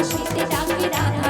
বাঁশিতে ডাকে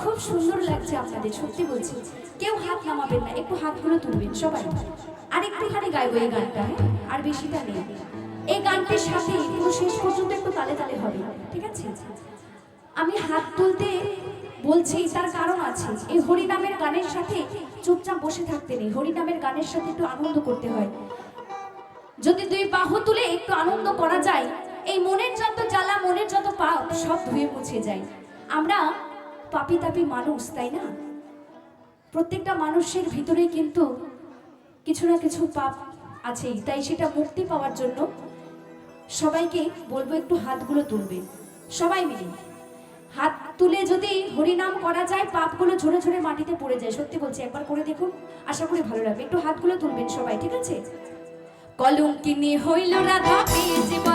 খুব সুন্দর লাগছে আপনাদের, সত্যি বলছি। কেউ হাত নামাবেন না, একটু হাতগুলো তুলবেন সবাই। আর একটুখানি গাইবো এই গানটা হ্যাঁ? আর বেশিটা নেই। এই গানটির সাথে পুরো শেষ পর্যন্ত একটু তালে তালে হবে, ঠিক আছে? আমি হাত তুলতে বলছি, তার কারণ আছে। এই হরিনামের গানের সাথে চুপচাপ বসে থাকতে নেই। হরিনামের গানের সাথে একটু আনন্দ করতে হয়। যদি দুই বাহু তুলে একটু আনন্দ করা যায়, এই মনের যত জ্বালা, মনের যত পাপ, সব ধুয়ে মুছে যায়। আমরা পাপি তাপি মানুষ, তাই না? প্রত্যেকটা মানুষের ভিতরে কিন্তু কিছু না কিছু পাপ আছেই, তাই সেটা মুক্তি পাওয়ার জন্য সবাইকে বলব একটু হাতগুলো তুলবে সবাই মিলে। হাত তুলে যদি হরিনাম করা যায়, পাপগুলো ঝরে ঝরে মাটিতে পড়ে যায়, সত্যি বলছি, একবার করে দেখুন, আশা করি ভালো লাগবে। একটু হাতগুলো তুলবেন সবাই, ঠিক আছে? কলঙ্কিনী হইল রাধা বদনা